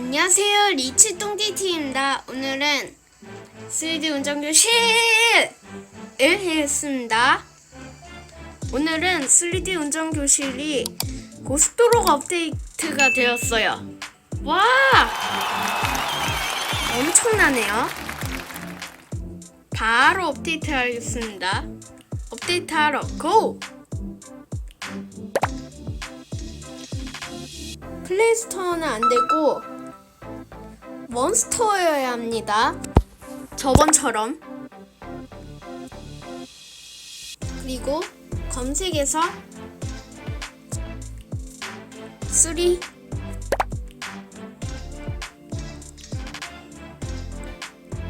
안녕하세요. 리치 똥띠티입니다. 오늘은 3D 운전교실을 했습니다. 오늘은 3D 운전교실이 고속도로가 업데이트가 되었어요. 와! 엄청나네요. 바로 업데이트 하겠습니다. 업데이트 하러 고! 플레이스토어는 안 되고 몬스터여야 합니다. 저번처럼. 그리고 검색에서 3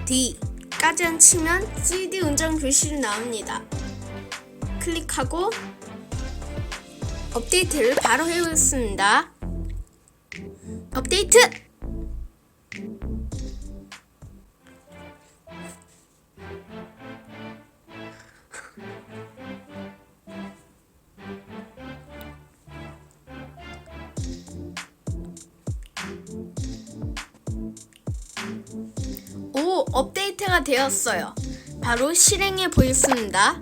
D까지 치면 CD 운전 교실이 나옵니다. 클릭하고 업데이트를 바로 해보겠습니다. 업데이트! 업데이트가 되었어요. 바로 실행해 보겠습니다.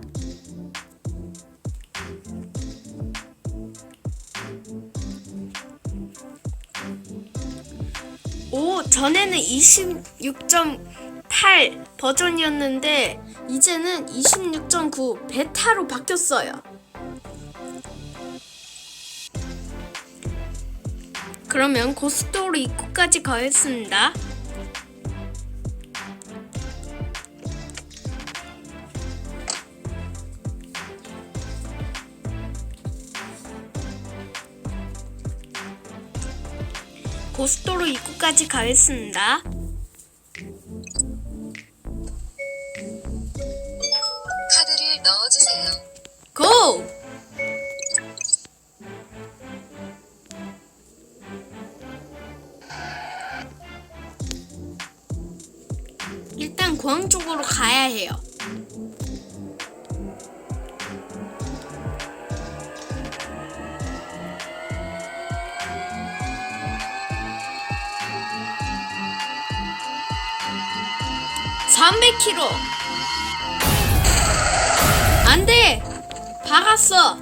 오, 전에는 26.8 버전이었는데 이제는 26.9 베타로 바뀌었어요. 그러면 고속도로 입구까지 가겠습니다. 고속도로 입구까지 가겠습니다. 카드를 넣어주세요. 고! 일단 공항 쪽으로 가야 해요. (300km) 안돼. 박았어.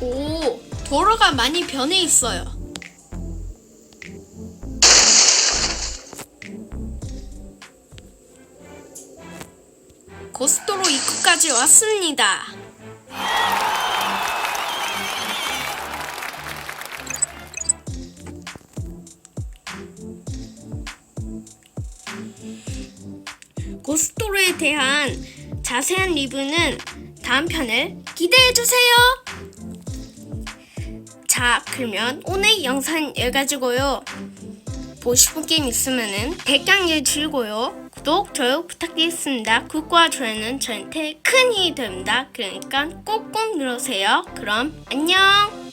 오 도로가 많이 변해 있어요 고속도로 입구까지 왔습니다. 고속도로에 대한 자세한 리뷰는 다음 편을 기대해 주세요. 자, 그러면 오늘 영상 여기가지고요. 보고 싶은 게임 있으면은 댓글 주고요. 구독, 좋아요 부탁드리겠습니다. 구독과 좋아요는 저한테 큰 힘이 됩니다. 그러니까 꼭꼭 눌러주세요. 그럼 안녕!